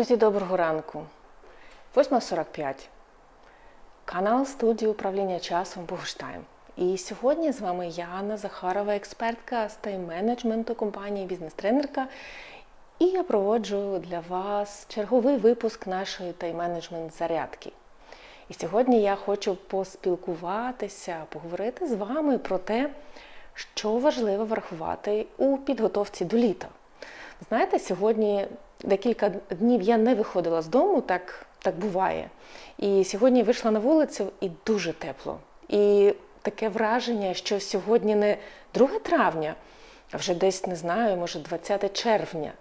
Друзі, доброго ранку. 8.45. Канал студії управління часом Богштайм. І сьогодні з вами я, Анна Захарова, експертка з тайм-менеджменту компанії Бізнес-тренерка. І я проводжу для вас черговий випуск нашої тайм-менеджмент зарядки. І сьогодні я хочу поспілкуватися, поговорити з вами про те, що важливо врахувати у підготовці до літа. Знаєте, сьогодні декілька днів я не виходила з дому, так, так буває. І сьогодні вийшла на вулицю і дуже тепло. І таке враження, що сьогодні не 2 травня, а вже десь не знаю, може 20 червня.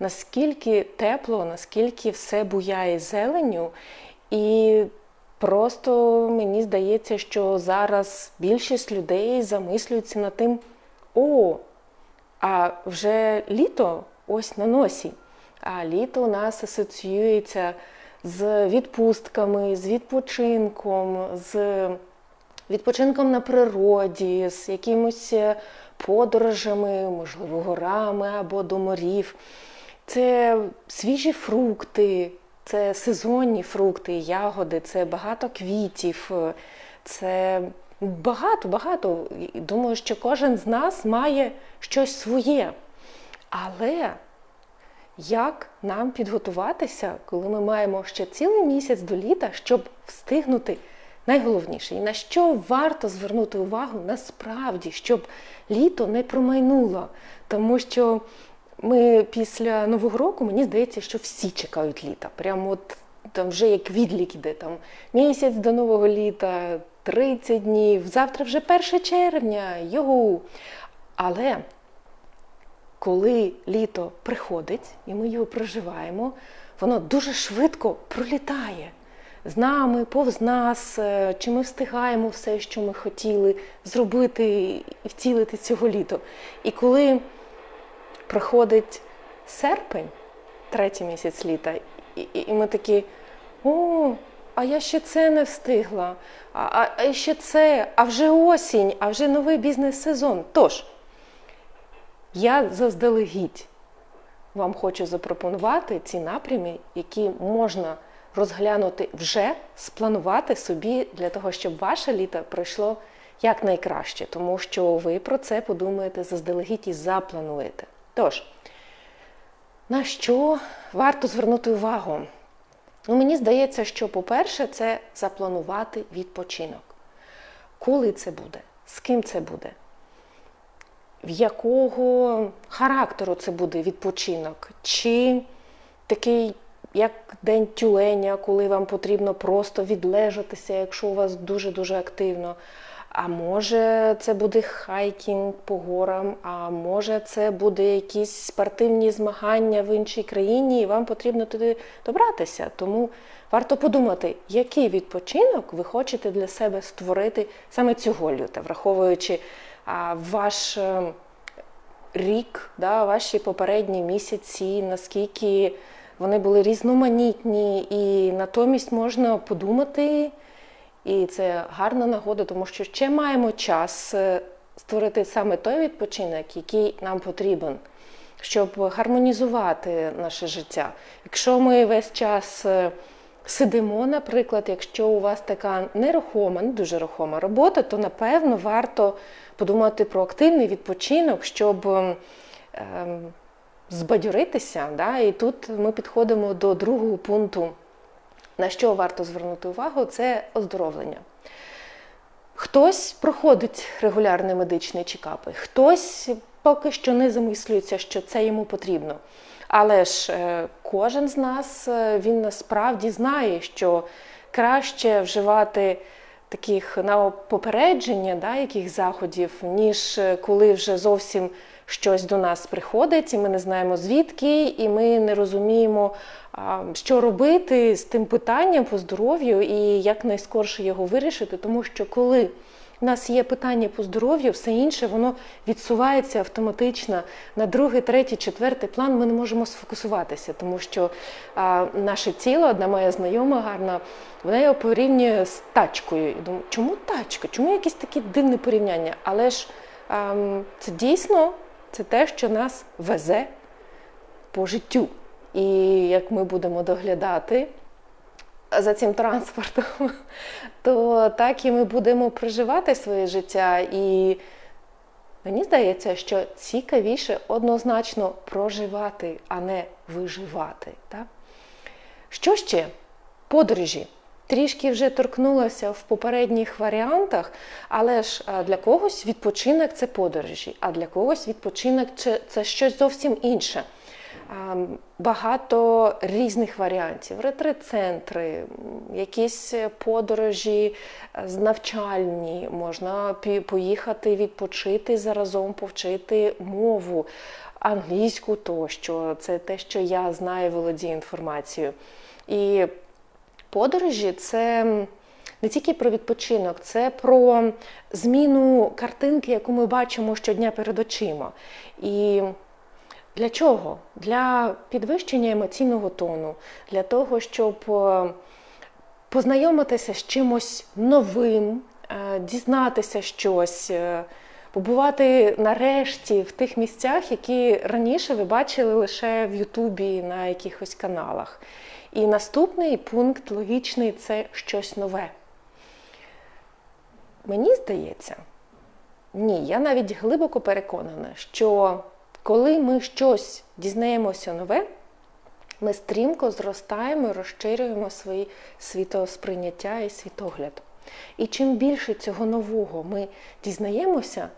Наскільки тепло, наскільки все буяє зеленю, і просто мені здається, що зараз більшість людей замислюються над тим, о, а вже літо ось на носі. А літо у нас асоціюється з відпустками, з відпочинком, з відпочинком на природі, з якимось подорожами, можливо, горами або до морів. Це свіжі фрукти, це сезонні фрукти, ягоди, це багато квітів, це багато-багато. Думаю, що кожен з нас має щось своє. Але як нам підготуватися, коли ми маємо ще цілий місяць до літа, щоб встигнути найголовніше, і на що варто звернути увагу насправді, щоб літо не промайнуло. Тому що ми після Нового року, мені здається, що всі чекають літа. Прямо от там вже як відлік іде, там місяць до нового літа, 30 днів, завтра вже 1 червня, йогу. Але коли літо приходить і ми його проживаємо, воно дуже швидко пролітає з нами, повз нас, чи ми встигаємо все, що ми хотіли зробити і втілити цього літа. І коли приходить серпень, третій місяць літа, і, ми такі, о, а я ще це не встигла, а, а ще це, а вже осінь, а вже новий бізнес-сезон. Тож, я заздалегідь вам хочу запропонувати ці напрями, які можна розглянути вже, спланувати собі для того, щоб ваше літо пройшло якнайкраще, тому що ви про це подумаєте заздалегідь і заплануєте. Тож, на що варто звернути увагу? Ну, Мені здається, що, по-перше, це запланувати відпочинок. Коли це буде? З ким це буде? В якого характеру це буде відпочинок? Чи такий, як день тюленя, коли вам потрібно просто відлежатися, якщо у вас дуже-дуже активно? А може це буде хайкінг по горам, а може це буде якісь спортивні змагання в іншій країні, і вам потрібно туди добратися. Тому варто подумати, який відпочинок ви хочете для себе створити саме цього люта, враховуючи ваш рік, да, ваші попередні місяці, наскільки вони були різноманітні, і натомість можна подумати. І це гарна нагода, тому що ще маємо час створити саме той відпочинок, який нам потрібен, щоб гармонізувати наше життя. Якщо ми весь час сидимо, наприклад, якщо у вас така нерухома, не дуже рухома робота, то напевно варто подумати про активний відпочинок, щоб ем, збадьоритися. Да? І тут ми підходимо до другого пункту. На що варто звернути увагу, це оздоровлення. Хтось проходить регулярні медичні чекапи, хтось поки що не замислюється, що це йому потрібно. Але ж кожен з нас він насправді знає, що краще вживати таких на попередження, да, яких заходів, ніж коли вже зовсім щось до нас приходить, і ми не знаємо звідки, і ми не розуміємо, що робити з тим питанням по здоров'ю і як найскорше його вирішити, тому що коли у нас є питання по здоров'ю, все інше воно відсувається автоматично на другий, третій, четвертий план. Ми не можемо сфокусуватися, тому що а, наше тіло, одна моя знайома гарна, вона його порівнює з тачкою. І думаю, чому тачка? Чому якесь таке дивне порівняння? Але ж а, це дійсно це те, що нас везе по життю. і як ми будемо доглядати за цим транспортом, то так і ми будемо проживати своє життя. І мені здається, що цікавіше однозначно проживати, а не виживати. Так? Що ще? Подорожі. Трішки вже торкнулася в попередніх варіантах, але ж для когось відпочинок це подорожі, а для когось відпочинок це щось зовсім інше. Багато різних варіантів: ретри-центри, якісь подорожі навчальні, можна поїхати відпочити заразом, повчити мову, англійську тощо. Це те, що я знаю, володію інформацією. І подорожі це не тільки про відпочинок, це про зміну картинки, яку ми бачимо щодня перед очима. І для чого? Для підвищення емоційного тону, для того, щоб е, познайомитися з чимось новим, е, дізнатися щось, е, побувати нарешті в тих місцях, які раніше ви бачили лише в Ютубі на якихось каналах. І наступний пункт логічний це щось нове. Мені здається, ні, я навіть глибоко переконана, що коли ми щось дізнаємося нове, ми стрімко зростаємо і розширюємо свої світосприйняття і світогляд. І чим більше цього нового ми дізнаємося,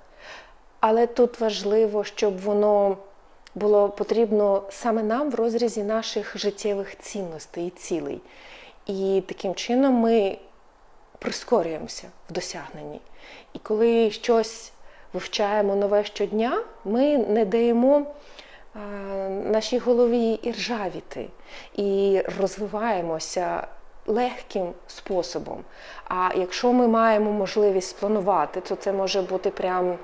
але тут важливо, щоб воно було потрібно саме нам в розрізі наших життєвих цінностей і цілей. І таким чином ми прискорюємося в досягненні. І коли щось вивчаємо нове щодня, ми не даємо нашій голові і ржавіти і розвиваємося легким способом. А якщо ми маємо можливість спланувати, то це може бути прям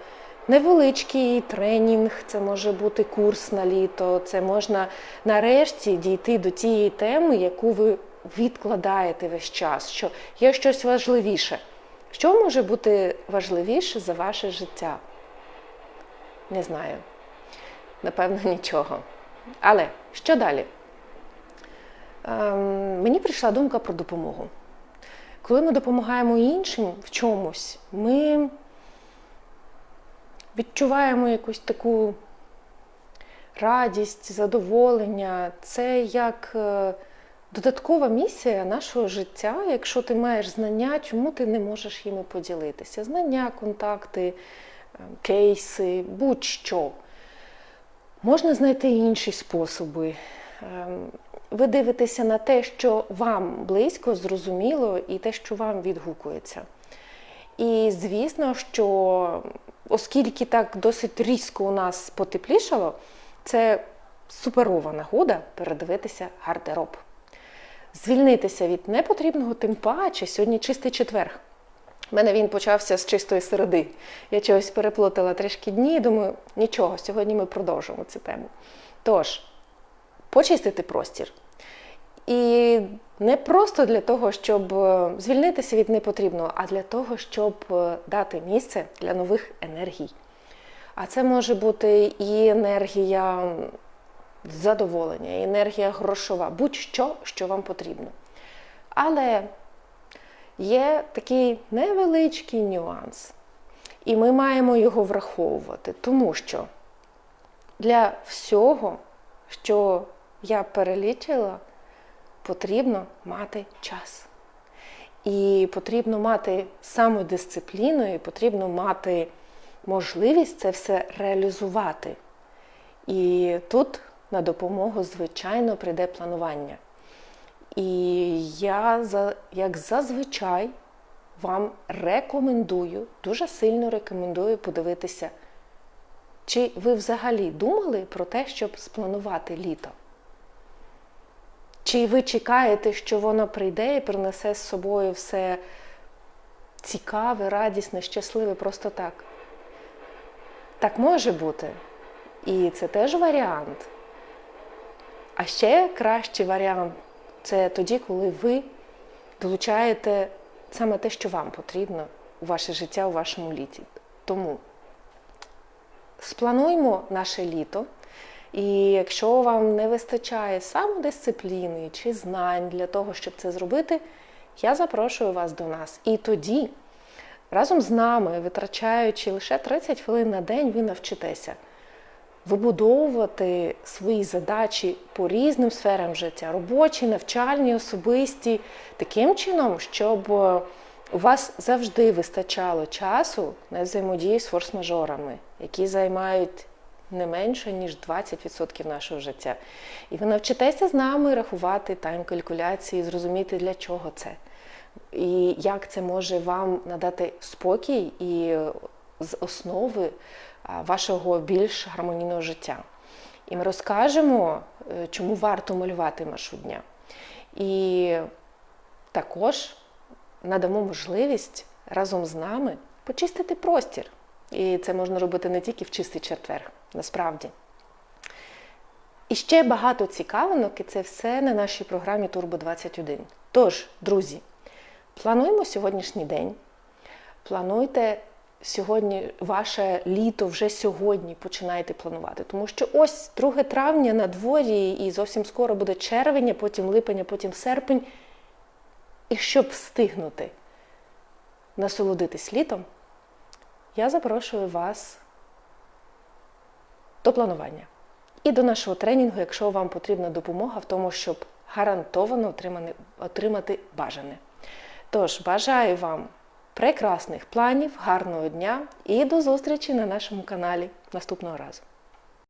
невеличкий тренінг, це може бути курс на літо, це можна нарешті дійти до тієї теми, яку ви відкладаєте весь час, що є щось важливіше. Що може бути важливіше за ваше життя? Не знаю. Напевно, нічого. Але що далі? Ем, мені прийшла думка про допомогу. Коли ми допомагаємо іншим в чомусь, ми відчуваємо якусь таку радість, задоволення. Це як е, додаткова місія нашого життя. Якщо ти маєш знання, чому ти не можеш їми поділитися? Знання, контакти, е, кейси, будь-що. Можна знайти інші способи. Ем, ви дивитеся на те, що вам близько, зрозуміло, і те, що вам відгукується. І звісно, що оскільки так досить різко у нас потеплішало, це суперова нагода передивитися гардероб. Звільнитися від непотрібного, тим паче сьогодні чистий четверг. У мене він почався з чистої середи. Я чогось переплутала трішки дні, і думаю, нічого, сьогодні ми продовжимо цю тему. Тож, почистити простір. І не просто для того, щоб е, звільнитися від непотрібного, а для того, щоб е, дати місце для нових енергій. А це може бути і енергія задоволення, енергія грошова, будь-що, що вам потрібно. Але є такий невеличкий нюанс. І ми маємо його враховувати, тому що для всього, що я перелічила, потрібно мати час. І потрібно мати самодисципліну, і потрібно мати можливість це все реалізувати. І тут на допомогу, звичайно, прийде планування. І я, як зазвичай, вам рекомендую, дуже сильно рекомендую подивитися, чи ви взагалі думали про те, щоб спланувати літо. Чи ви чекаєте, що воно прийде і принесе з собою все цікаве, радісне, щасливе просто так? Так може бути. І це теж варіант. А ще кращий варіант це тоді, коли ви долучаєте саме те, що вам потрібно у ваше життя у вашому літі. Тому сплануймо наше літо І якщо вам не вистачає самодисципліни чи знань для того, щоб це зробити, я запрошую вас до нас. І тоді, разом з нами, витрачаючи лише 30 хвилин на день, ви навчитеся вибудовувати свої задачі по різним сферам життя робочі, навчальні, особисті, таким чином, щоб е, у вас завжди вистачало часу на взаємодію з форс-мажорами, які займають не менше, ніж 20% нашого життя. І ви навчитеся з нами рахувати тайм-калькуляції, зрозуміти, для чого це. І як це може вам надати спокій і з основи вашого більш гармонійного життя. І ми розкажемо, е, чому варто малювати маршрут дня. І також надамо можливість разом з нами почистити простір. І це можна робити не тільки в чистий четвер, насправді. І ще багато цікавинок, і це все на нашій програмі Турбо 21. Тож, друзі, плануємо сьогоднішній день. Плануйте сьогодні ваше літо вже сьогодні починайте планувати. Тому що ось 2 травня на дворі, і зовсім скоро буде червень, потім липень, потім серпень. І щоб встигнути насолодитись літом, я запрошую вас до планування і до нашого тренінгу, якщо вам потрібна допомога в тому, щоб гарантовано отримати бажане. Тож, бажаю вам прекрасних планів, гарного дня і до зустрічі на нашому каналі наступного разу.